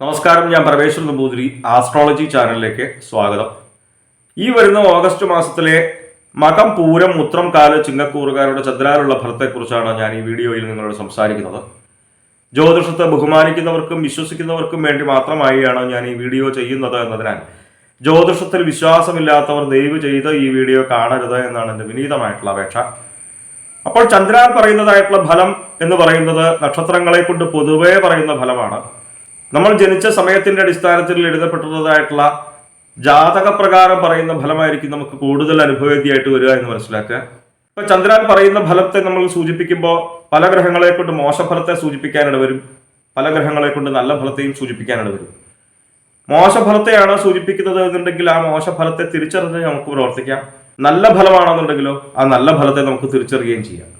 നമസ്കാരം ഞാൻ പരമേശ്വരൻ നമ്പൂതിരി ആസ്ട്രോളജി ചാനലിലേക്ക് സ്വാഗതം. ഈ വരുന്ന ഓഗസ്റ്റ് മാസത്തിലെ മകം പൂരം ഉത്രം കാൽ ചിങ്ങക്കൂറുകാരുടെ ചന്ദ്രാനുള്ള ഫലത്തെക്കുറിച്ചാണ് ഞാൻ ഈ വീഡിയോയിൽ നിങ്ങളോട് സംസാരിക്കുന്നത്. ജ്യോതിഷത്തെ ബഹുമാനിക്കുന്നവർക്കും വിശ്വസിക്കുന്നവർക്കും വേണ്ടി മാത്രമായാണ് ഞാൻ ഈ വീഡിയോ ചെയ്യുന്നത് എന്നതിനാൽ ജ്യോതിഷത്തിൽ വിശ്വാസമില്ലാത്തവർ ദയവ് ചെയ്ത് ഈ വീഡിയോ കാണരുത് എന്നാണ് എന്റെ വിനീതമായിട്ടുള്ള അപേക്ഷ. അപ്പോൾ ചന്ദ്രാൻ പറയുന്നതായിട്ടുള്ള ഫലം എന്ന് പറയുന്നത് നക്ഷത്രങ്ങളെ കൊണ്ട് പൊതുവേ പറയുന്ന ഫലമാണ്. നമ്മൾ ജനിച്ച സമയത്തിന്റെ അടിസ്ഥാനത്തിൽ എഴുതപ്പെട്ടതായിട്ടുള്ള ജാതകപ്രകാരം പറയുന്ന ഫലമായിരിക്കും നമുക്ക് കൂടുതൽ അനുഭവേദ്യമായിട്ട് വരിക എന്ന് മനസ്സിലാക്കുക. ഇപ്പൊ ചന്ദ്രൻ പറയുന്ന ഫലത്തെ നമ്മൾ സൂചിപ്പിക്കുമ്പോൾ പല ഗ്രഹങ്ങളെ കൊണ്ട് മോശഫലത്തെ സൂചിപ്പിക്കാനിട വരും. പല ഗ്രഹങ്ങളെ കൊണ്ട് നല്ല ഫലത്തെയും സൂചിപ്പിക്കാനിട വരും. മോശഫലത്തെയാണ് സൂചിപ്പിക്കുന്നത് എന്നുണ്ടെങ്കിൽ ആ മോശഫലത്തെ തിരിച്ചറിഞ്ഞ് നമുക്ക് പ്രവർത്തിക്കാം. നല്ല ഫലമാണെന്നുണ്ടെങ്കിലോ ആ നല്ല ഫലത്തെ നമുക്ക് തിരിച്ചറിയുകയും ചെയ്യാം.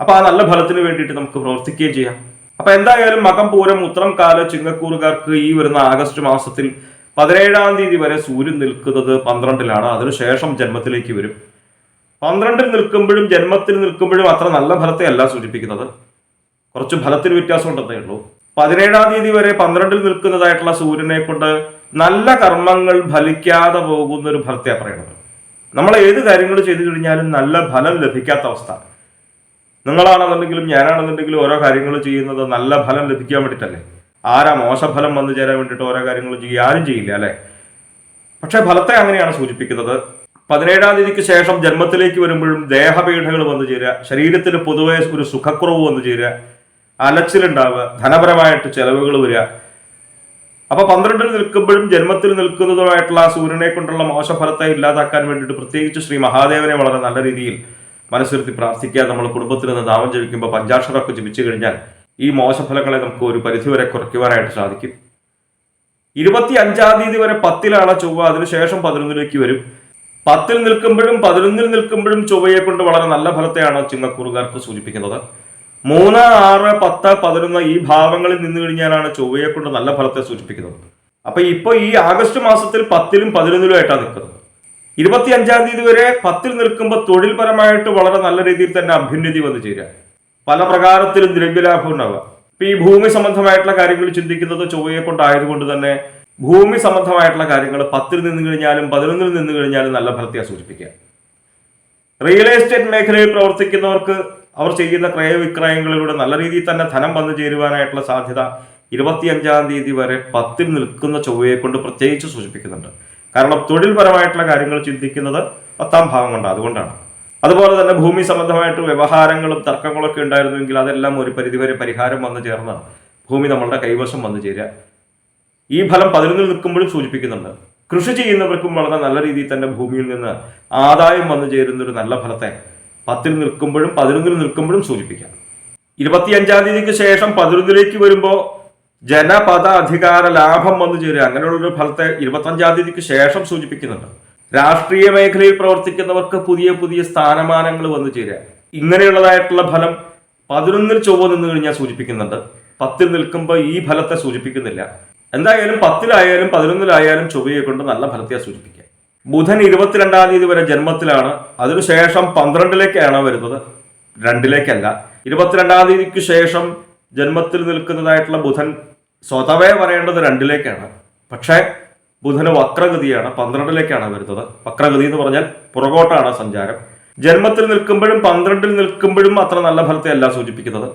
അപ്പൊ ആ നല്ല ഫലത്തിന് വേണ്ടിയിട്ട് നമുക്ക് പ്രവർത്തിക്കുകയും ചെയ്യാം. അപ്പൊ എന്തായാലും മകം പൂരം ഉത്രം കാല ചിങ്ങക്കൂറുകാർക്ക് ഈ വരുന്ന ആഗസ്റ്റ് മാസത്തിൽ പതിനേഴാം തീയതി വരെ സൂര്യൻ നിൽക്കുന്നത് പന്ത്രണ്ടിലാണ്. അതിനുശേഷം ജന്മത്തിലേക്ക് വരും. പന്ത്രണ്ടിൽ നിൽക്കുമ്പോഴും ജന്മത്തിൽ നിൽക്കുമ്പോഴും അത്ര നല്ല ഫലത്തെ അല്ല സൂചിപ്പിക്കുന്നത്. കുറച്ച് ഫലത്തിന് വ്യത്യാസം ഉണ്ടെന്നേ ഉള്ളൂ. പതിനേഴാം തീയതി വരെ പന്ത്രണ്ടിൽ നിൽക്കുന്നതായിട്ടുള്ള സൂര്യനെ കൊണ്ട് നല്ല കർമ്മങ്ങൾ ഫലിക്കാതെ പോകുന്ന ഒരു ഫലത്തെയാണ് പറയുന്നത്. നമ്മൾ ഏത് കാര്യങ്ങൾ ചെയ്തു കഴിഞ്ഞാലും നല്ല ഫലം ലഭിക്കാത്ത അവസ്ഥ. നിങ്ങളാണെന്നുണ്ടെങ്കിലും ഞാനാണെന്നുണ്ടെങ്കിലും ഓരോ കാര്യങ്ങൾ ചെയ്യുന്നത് നല്ല ഫലം ലഭിക്കാൻ വേണ്ടിയിട്ടല്ലേ? ആരാ മോശഫലം വന്നു ചേരാൻ വേണ്ടിയിട്ട് ഓരോ കാര്യങ്ങൾ ചെയ്യുക? ആരും ചെയ്യില്ല അല്ലേ? പക്ഷേ ഫലത്തെ അങ്ങനെയാണ് സൂചിപ്പിക്കുന്നത്. പതിനേഴാം തീയതിക്ക് ശേഷം ജന്മത്തിലേക്ക് വരുമ്പോഴും ദേഹപീഠകൾ വന്നു ചേരുക ശരീരത്തിൽ പൊതുവെ ഒരു സുഖക്കുറവ് വന്നു ചേരുക അലച്ചിലുണ്ടാവുക ധനപരമായിട്ട് ചെലവുകൾ വരിക. അപ്പൊ പന്ത്രണ്ടിൽ നിൽക്കുമ്പോഴും ജന്മത്തിൽ നിൽക്കുന്നതുമായിട്ടുള്ള ആ സൂര്യനെ കൊണ്ടുള്ള മോശഫലത്തെ ഇല്ലാതാക്കാൻ വേണ്ടിയിട്ട് പ്രത്യേകിച്ച് ശ്രീ മഹാദേവനെ വളരെ നല്ല രീതിയിൽ മനസ്സിരുത്തി പ്രാർത്ഥിക്കുക നമ്മൾ കുടുംബത്തിൽ നിന്ന് നാമം ജപിക്കുമ്പോൾ പഞ്ചാക്ഷരമൊക്കെ ജപിച്ചു കഴിഞ്ഞാൽ ഈ മോശഫലങ്ങളെ നമുക്ക് ഒരു പരിധിവരെ കുറയ്ക്കുവാനായിട്ട് സാധിക്കും. ഇരുപത്തി അഞ്ചാം തീയതി വരെ പത്തിലാണ് ചൊവ്വ. അതിനുശേഷം പതിനൊന്നിലേക്ക് വരും. പത്തിൽ നിൽക്കുമ്പോഴും പതിനൊന്നിൽ നിൽക്കുമ്പോഴും ചൊവ്വയെ കൊണ്ട് വളരെ നല്ല ഫലത്തെയാണ് ചിങ്ങക്കൂറുകാർക്ക് സൂചിപ്പിക്കുന്നത്. മൂന്ന് ആറ് പത്ത് പതിനൊന്ന് ഈ ഭാവങ്ങളിൽ നിന്ന് കഴിഞ്ഞാലാണ് ചൊവ്വയെ കൊണ്ട് നല്ല ഫലത്തെ സൂചിപ്പിക്കുന്നത്. അപ്പൊ ഇപ്പൊ ഈ ആഗസ്റ്റ് മാസത്തിൽ പത്തിലും പതിനൊന്നിലും ആയിട്ടാണ് നിൽക്കുന്നത്. ഇരുപത്തി അഞ്ചാം തീയതി വരെ പത്തിൽ നിൽക്കുമ്പോൾ തൊഴിൽപരമായിട്ട് വളരെ നല്ല രീതിയിൽ തന്നെ അഭ്യുന്നതി വന്നു ചേരുക. പല പ്രകാരത്തിലും ദ്രവ്യലാഭം ഉണ്ടാവുക. ഇപ്പൊ ഈ ഭൂമി സംബന്ധമായിട്ടുള്ള കാര്യങ്ങൾ ചിന്തിക്കുന്നത് ചൊവ്വയെ കൊണ്ടായതുകൊണ്ട് തന്നെ ഭൂമി സംബന്ധമായിട്ടുള്ള കാര്യങ്ങൾ പത്തിൽ നിന്ന് കഴിഞ്ഞാലും പതിനൊന്നിൽ നിന്ന് കഴിഞ്ഞാലും നല്ല ഫലത്തെ സൂചിപ്പിക്കുക. റിയൽ എസ്റ്റേറ്റ് മേഖലയിൽ പ്രവർത്തിക്കുന്നവർക്ക് അവർ ചെയ്യുന്ന ക്രയവിക്രയങ്ങളിലൂടെ നല്ല രീതിയിൽ തന്നെ ധനം വന്നു ചേരുവാനായിട്ടുള്ള സാധ്യത ഇരുപത്തിയഞ്ചാം തീയതി വരെ പത്തിൽ നിൽക്കുന്ന ചൊവ്വയെ കൊണ്ട് പ്രത്യേകിച്ച് സൂചിപ്പിക്കുന്നുണ്ട്. കാരണം തൊഴിൽപരമായിട്ടുള്ള കാര്യങ്ങൾ ചിന്തിക്കുന്നത് പത്താം ഭാഗം കൊണ്ട് അതുകൊണ്ടാണ്. അതുപോലെ തന്നെ ഭൂമി സംബന്ധമായിട്ട് വ്യവഹാരങ്ങളും തർക്കങ്ങളൊക്കെ ഉണ്ടായിരുന്നുവെങ്കിൽ അതെല്ലാം ഒരു പരിധിവരെ പരിഹാരം വന്നു ചേർന്ന ഭൂമി നമ്മളുടെ കൈവശം വന്നു ചേരുക. ഈ ഫലം പതിനൊന്നിൽ നിൽക്കുമ്പോഴും സൂചിപ്പിക്കുന്നുണ്ട്. കൃഷി ചെയ്യുന്നവർക്കും വളരെ നല്ല രീതിയിൽ തന്നെ ഭൂമിയിൽ നിന്ന് ആദായം വന്നു ചേരുന്ന ഒരു നല്ല ഫലത്തെ പത്തിൽ നിൽക്കുമ്പോഴും പതിനൊന്നിൽ നിൽക്കുമ്പോഴും സൂചിപ്പിക്കാം. ഇരുപത്തിയഞ്ചാം തീയതിക്ക് ശേഷം പതിനൊന്നിലേക്ക് വരുമ്പോൾ ജനപദ അധികാര ലാഭം വന്നു ചേരുക. അങ്ങനെയുള്ളൊരു ഫലത്തെ ഇരുപത്തഞ്ചാം തീയതിക്ക് ശേഷം സൂചിപ്പിക്കുന്നുണ്ട്. രാഷ്ട്രീയ മേഖലയിൽ പ്രവർത്തിക്കുന്നവർക്ക് പുതിയ പുതിയ സ്ഥാനമാനങ്ങൾ വന്നു ചേരുക. ഇങ്ങനെയുള്ളതായിട്ടുള്ള ഫലം പതിനൊന്നിൽ ചൊവ്വ നിന്ന് കഴിഞ്ഞാൽ സൂചിപ്പിക്കുന്നുണ്ട്. പത്തിൽ നിൽക്കുമ്പോൾ ഈ ഫലത്തെ സൂചിപ്പിക്കുന്നില്ല. എന്തായാലും പത്തിലായാലും പതിനൊന്നിലായാലും ചൊവ്വയെ കൊണ്ട് നല്ല ഫലത്തെ സൂചിപ്പിക്കുക. ബുധൻ ഇരുപത്തിരണ്ടാം തീയതി വരെ ജന്മത്തിലാണ്. അതിനുശേഷം പന്ത്രണ്ടിലേക്കാണ് വരുന്നത്. രണ്ടിലേക്കല്ല. ഇരുപത്തിരണ്ടാം തീയതിക്ക് ശേഷം ജന്മത്തിൽ നിൽക്കുന്നതായിട്ടുള്ള ബുധൻ സ്വതവേ പറയേണ്ടത് രണ്ടിലേക്കാണ്. പക്ഷേ ബുധന് വക്രഗതിയാണ് പന്ത്രണ്ടിലേക്കാണ് വരുന്നത്. വക്രഗതി എന്ന് പറഞ്ഞാൽ പുറകോട്ടാണ് സഞ്ചാരം. ജന്മത്തിൽ നിൽക്കുമ്പോഴും പന്ത്രണ്ടിൽ നിൽക്കുമ്പോഴും അത്ര നല്ല ഫലത്തെ അല്ല സൂചിപ്പിക്കുന്നത്.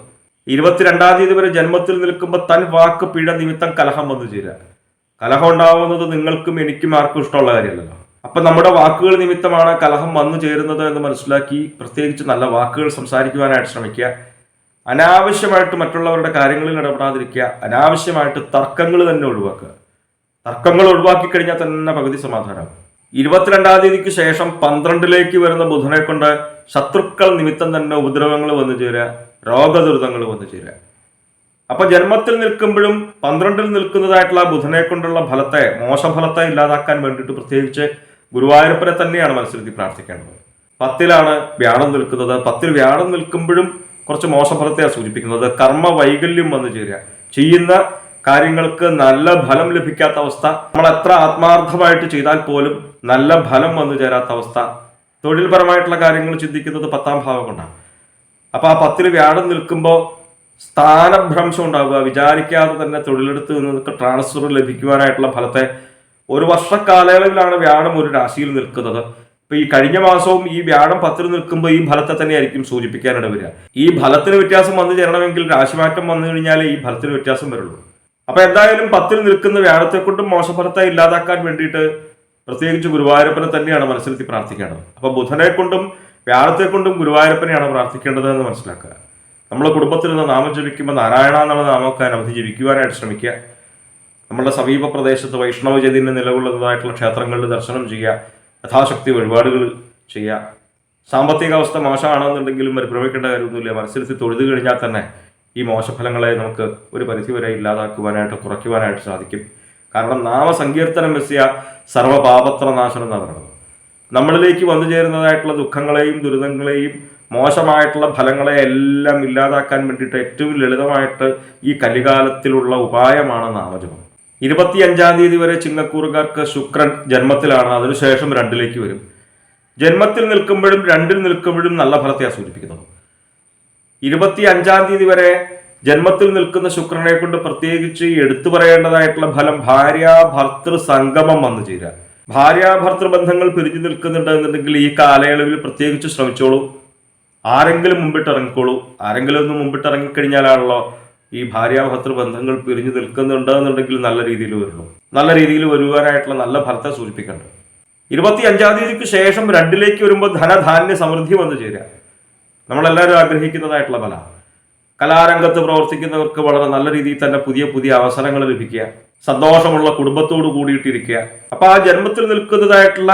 ഇരുപത്തിരണ്ടാം തീയതി വരെ ജന്മത്തിൽ നിൽക്കുമ്പോൾ തൻ വാക്ക് പിഴ നിമിത്തം കലഹം വന്നു ചേരുക. കലഹം ഉണ്ടാവുന്നത് നിങ്ങൾക്കും എനിക്കും ആർക്കും ഇഷ്ടമുള്ള കാര്യമല്ലല്ലോ. അപ്പൊ നമ്മുടെ വാക്കുകൾ നിമിത്തമാണ് കലഹം വന്നു ചേരുന്നത് എന്ന് മനസ്സിലാക്കി പ്രത്യേകിച്ച് നല്ല വാക്കുകൾ സംസാരിക്കുവാനായിട്ട് ശ്രമിക്കുക. അനാവശ്യമായിട്ട് മറ്റുള്ളവരുടെ കാര്യങ്ങളിൽ ഇടപെടാതിരിക്കുക അനാവശ്യമായിട്ട് തർക്കങ്ങൾ തന്നെ ഒഴിവാക്കുക. തർക്കങ്ങൾ ഒഴിവാക്കി കഴിഞ്ഞാൽ തന്നെ പകുതി സമാധാനമാകും ഇരുപത്തിരണ്ടാം തീയതിക്ക് ശേഷം പന്ത്രണ്ടിലേക്ക് വരുന്ന ബുധനെ കൊണ്ട് ശത്രുക്കൾ നിമിത്തം തന്നെ ഉപദ്രവങ്ങൾ വന്നു ചേരുക രോഗദുരിതങ്ങൾ വന്നു ചേരുക. അപ്പൊ ജന്മത്തിൽ നിൽക്കുമ്പോഴും പന്ത്രണ്ടിൽ നിൽക്കുന്നതായിട്ടുള്ള ബുധനെ കൊണ്ടുള്ള ഫലത്തെ മോശഫലത്തെ ഇല്ലാതാക്കാൻ വേണ്ടിയിട്ട് പ്രത്യേകിച്ച് ഗുരുവായൂരപ്പനെ തന്നെയാണ് മനസ്സിലെത്തി പ്രാർത്ഥിക്കേണ്ടത്. പത്തിലാണ് വ്യാഴം നിൽക്കുന്നത്. പത്തിൽ വ്യാഴം നിൽക്കുമ്പോഴും കുറച്ച് മോശഫലത്തെയാണ് സൂചിപ്പിക്കുന്നത്. കർമ്മ വൈകല്യം വന്നു ചേരുക. ചെയ്യുന്ന കാര്യങ്ങൾക്ക് നല്ല ഫലം ലഭിക്കാത്ത അവസ്ഥ. നമ്മൾ എത്ര ആത്മാർത്ഥമായിട്ട് ചെയ്താൽ പോലും നല്ല ഫലം വന്നു ചേരാത്ത അവസ്ഥ. തൊഴിൽപരമായിട്ടുള്ള കാര്യങ്ങൾ ചിന്തിക്കുന്നത് പത്താം ഭാവം കൊണ്ടാണ്. അപ്പൊ ആ പത്തിൽ വ്യാഴം നിൽക്കുമ്പോൾ സ്ഥാനഭ്രംശം ഉണ്ടാവുക. വിചാരിക്കാതെ തന്നെ തൊഴിലെടുത്ത് നിന്ന് ട്രാൻസ്ഫർ ലഭിക്കുവാനായിട്ടുള്ള ഫലത്തെ ഒരു വർഷ കാലയളവിലാണ് വ്യാഴം ഒരു രാശിയിൽ നിൽക്കുന്നത്. ഇപ്പൊ ഈ കഴിഞ്ഞ മാസവും ഈ വ്യാഴം പത്തിൽ നിൽക്കുമ്പോൾ ഈ ഫലത്തെ തന്നെയായിരിക്കും സൂചിപ്പിക്കാനിട വരിക. ഈ ഫലത്തിന് വ്യത്യാസം വന്നു ചേരണമെങ്കിൽ രാശിമാറ്റം വന്നു കഴിഞ്ഞാൽ ഈ ഫലത്തിന് വ്യത്യാസം വരുള്ളൂ. അപ്പൊ എന്തായാലും പത്തിൽ നിൽക്കുന്ന വ്യാഴത്തെ കൊണ്ടും മോശഫലത്തെ ഇല്ലാതാക്കാൻ വേണ്ടിയിട്ട് പ്രത്യേകിച്ച് ഗുരുവായൂരപ്പനെ തന്നെയാണ് മനസ്സിലെത്തി പ്രാർത്ഥിക്കേണ്ടത്. അപ്പൊ ബുധനെ കൊണ്ടും വ്യാഴത്തെ കൊണ്ടും ഗുരുവായൂരപ്പനെയാണ് പ്രാർത്ഥിക്കേണ്ടത് എന്ന് മനസ്സിലാക്കുക. നമ്മളെ കുടുംബത്തിൽ നിന്ന് നാമം ജപിക്കുമ്പോൾ നാരായണ എന്നുള്ള നാമൊക്കെ അനവധി ജപിക്കുവാനായിട്ട് ശ്രമിക്കുക. നമ്മുടെ സമീപ പ്രദേശത്ത് വൈഷ്ണവ ചൈതന്യം നിലകൊള്ളുന്നതായിട്ടുള്ള ക്ഷേത്രങ്ങളിൽ ദർശനം ചെയ്യുക. യഥാശക്തി വഴിപാടുകൾ ചെയ്യുക സാമ്പത്തിക അവസ്ഥ മോശമാണെന്നുണ്ടെങ്കിലും പരിഭ്രമിക്കേണ്ട കാര്യമൊന്നുമില്ല. മത്സരത്തിൽ തൊഴുതു കഴിഞ്ഞാൽ തന്നെ ഈ മോശഫലങ്ങളെ നമുക്ക് ഒരു പരിധിവരെ ഇല്ലാതാക്കുവാനായിട്ട് കുറയ്ക്കുവാനായിട്ട് സാധിക്കും. കാരണം നാമസങ്കീർത്തനം വെസ്യ സർവപാപത്ര നാശനം എന്നാണ് പറയുന്നത്. നമ്മളിലേക്ക് വന്നു ചേരുന്നതായിട്ടുള്ള ദുഃഖങ്ങളെയും ദുരിതങ്ങളെയും മോശമായിട്ടുള്ള ഫലങ്ങളെ എല്ലാം ഇല്ലാതാക്കാൻ വേണ്ടിയിട്ട് ഏറ്റവും ലളിതമായിട്ട് ഈ കലികാലത്തിലുള്ള ഉപായമാണ് നാമജപം. ഇരുപത്തിയഞ്ചാം തീയതി വരെ ചിങ്ങക്കൂറുകാർക്ക് ശുക്രൻ ജന്മത്തിലാണ്. അതിനുശേഷം രണ്ടിലേക്ക് വരും. ജന്മത്തിൽ നിൽക്കുമ്പോഴും രണ്ടിൽ നിൽക്കുമ്പോഴും നല്ല ഫലത്തെയാണ് സൂചിപ്പിക്കുന്നത് ഇരുപത്തി അഞ്ചാം തീയതി വരെ ജന്മത്തിൽ നിൽക്കുന്ന ശുക്രനെ കൊണ്ട് പ്രത്യേകിച്ച് എടുത്തു പറയേണ്ടതായിട്ടുള്ള ഫലം ഭാര്യ ഭർത്തൃ സംഗമം വന്നു ചേരുക. ഭാര്യ ഭർത്തൃ ബന്ധങ്ങൾ പിരിഞ്ഞു നിൽക്കുന്നുണ്ട് എന്നുണ്ടെങ്കിൽ ഈ കാലയളവിൽ പ്രത്യേകിച്ച് ശ്രമിച്ചോളൂ. ആരെങ്കിലും മുമ്പിട്ട് ഇറങ്ങിക്കോളൂ. ആരെങ്കിലും ഒന്ന് മുമ്പിട്ട് ഇറങ്ങിക്കഴിഞ്ഞാലാണല്ലോ ഈ ഭാര്യാഭർത്തൃ ബന്ധങ്ങൾ പിരിഞ്ഞു നിൽക്കുന്നുണ്ട് എന്നുണ്ടെങ്കിൽ നല്ല രീതിയിൽ വരുന്നു. നല്ല രീതിയിൽ വരുവാനായിട്ടുള്ള നല്ല ഫലത്തെ സൂചിപ്പിക്കേണ്ടത് ഇരുപത്തി അഞ്ചാം തീയതിക്ക് ശേഷം രണ്ടിലേക്ക് വരുമ്പോൾ ധനധാന്യ സമൃദ്ധി വന്നു ചേരുക. നമ്മളെല്ലാവരും ആഗ്രഹിക്കുന്നതായിട്ടുള്ള ഫല. കലാരംഗത്ത് പ്രവർത്തിക്കുന്നവർക്ക് വളരെ നല്ല രീതിയിൽ തന്നെ പുതിയ പുതിയ അവസരങ്ങൾ ലഭിക്കുക. സന്തോഷമുള്ള കുടുംബത്തോട് കൂടിയിട്ടിരിക്കുക. അപ്പൊ ആ ജന്മത്തിൽ നിൽക്കുന്നതായിട്ടുള്ള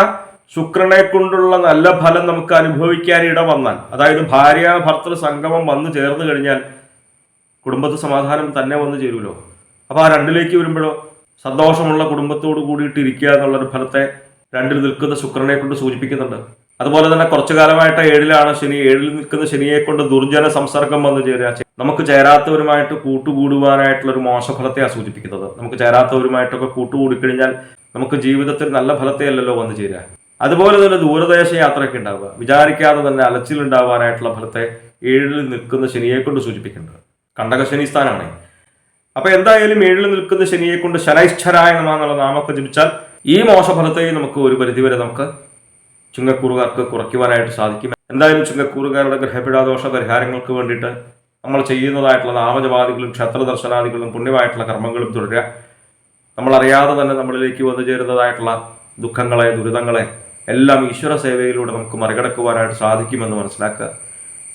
ശുക്രനെ കൊണ്ടുള്ള നല്ല ഫലം നമുക്ക് അനുഭവിക്കാൻ ഇട വന്നാൽ അതായത് ഭാര്യ ഭർത്തൃ സംഗമം വന്നു ചേർന്ന് കഴിഞ്ഞാൽ കുടുംബത്ത് സമാധാനം തന്നെ വന്നു ചേരുമല്ലോ അപ്പോൾ ആ രണ്ടിലേക്ക് വരുമ്പോഴോ സന്തോഷമുള്ള കുടുംബത്തോട് കൂടിയിട്ട് ഇരിക്കുക എന്നുള്ളൊരു ഫലത്തെ രണ്ടിൽ നിൽക്കുന്ന ശുക്രനെ കൊണ്ട് സൂചിപ്പിക്കുന്നുണ്ട്. അതുപോലെ തന്നെ കുറച്ചു കാലമായിട്ട് ഏഴിലാണ് ശനി. ഏഴിൽ നിൽക്കുന്ന ശനിയെ കൊണ്ട് ദുർജന സംസർഗം വന്നു ചേരുക. നമുക്ക് ചേരാത്തവരുമായിട്ട് കൂട്ടുകൂടുവാനായിട്ടുള്ള ഒരു മോശഫലത്തെയാണ് സൂചിപ്പിക്കുന്നത്. നമുക്ക് ചേരാത്തവരുമായിട്ടൊക്കെ കൂട്ടുകൂടിക്കഴിഞ്ഞാൽ നമുക്ക് ജീവിതത്തിൽ നല്ല ഫലത്തെയല്ലല്ലോ വന്നു ചേരുക. അതുപോലെ തന്നെ ദൂരദേശ യാത്രയൊക്കെ ഉണ്ടാവുക. വിചാരിക്കാതെ തന്നെ അലച്ചിലുണ്ടാവാനായിട്ടുള്ള ഫലത്തെ ഏഴിൽ നിൽക്കുന്ന ശനിയെ കൊണ്ട് സൂചിപ്പിക്കുന്നുണ്ട്. കണ്ടകശനി സ്ഥാനമാണ് അപ്പൊ എന്തായാലും ഏഴിൽ നിൽക്കുന്ന ശനിയെ കൊണ്ട് ശനൈശ്വരായ എന്നുള്ള നാമൊക്കെ ജപിച്ചാൽ ഈ മോശഫലത്തെയും നമുക്ക് ഒരു പരിധിവരെ നമുക്ക് ചുങ്കക്കൂറുകാർക്ക് കുറയ്ക്കുവാനായിട്ട് സാധിക്കും. എന്തായാലും ചുങ്കക്കൂറുകാരുടെ ഗ്രഹപീഠാദോഷ പരിഹാരങ്ങൾക്ക് വേണ്ടിയിട്ട് നമ്മൾ ചെയ്യുന്നതായിട്ടുള്ള നാമജപാദികളും ക്ഷേത്ര ദർശനാദികളും പുണ്യമായിട്ടുള്ള കർമ്മങ്ങളും തുടരുക. നമ്മളറിയാതെ തന്നെ നമ്മളിലേക്ക് വന്നു ചേരുന്നതായിട്ടുള്ള ദുഃഖങ്ങളെ ദുരിതങ്ങളെ എല്ലാം ഈശ്വര സേവയിലൂടെ നമുക്ക് മറികടക്കുവാനായിട്ട് സാധിക്കുമെന്ന് മനസ്സിലാക്കുക.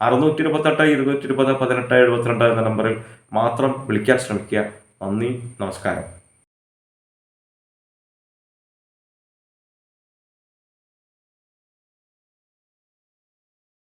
അറുന്നൂറ്റി ഇരുപത്തെട്ട് ഇരുന്നൂറ്റി ഇരുപത് പതിനെട്ട് എഴുപത്തിരണ്ട് എന്ന നമ്പറിൽ മാത്രം വിളിക്കാൻ ശ്രമിക്കുക. നന്ദി നമസ്കാരം.